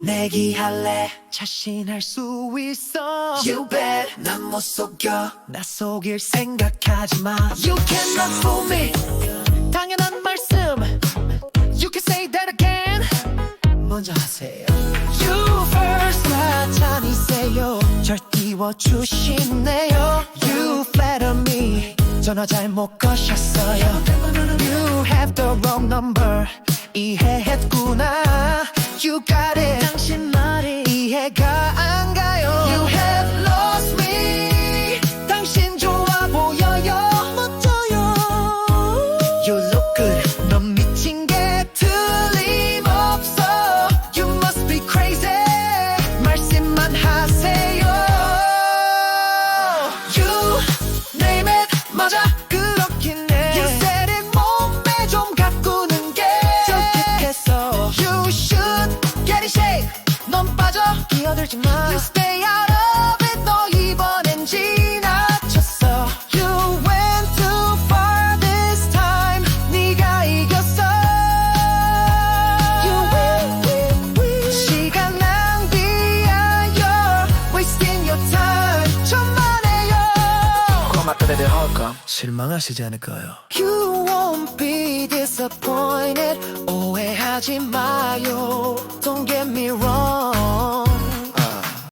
내기할래 자신할 수 있어 You bet 난 못 속여 나 속일 생각하지 마 You cannot fool me 당연한 말씀 You can say that again 먼저 하세요 You first 나타니세요 절 띄워주시네요 You flatter me 전화 잘못 거셨어요 You have the wrong number 이해했구나 You got it 당신 말이 넌 빠져 끼어들지 마 You stay out of it 너 이번엔 지나쳤어 You went too far this time 네가 이겼어 You win, win, win. 시간 낭비야 You're wasting your time 천만에요 고맙다들 헐까 실망하시지 않을 거예요. You won't be disappointed. 오해하지 마요.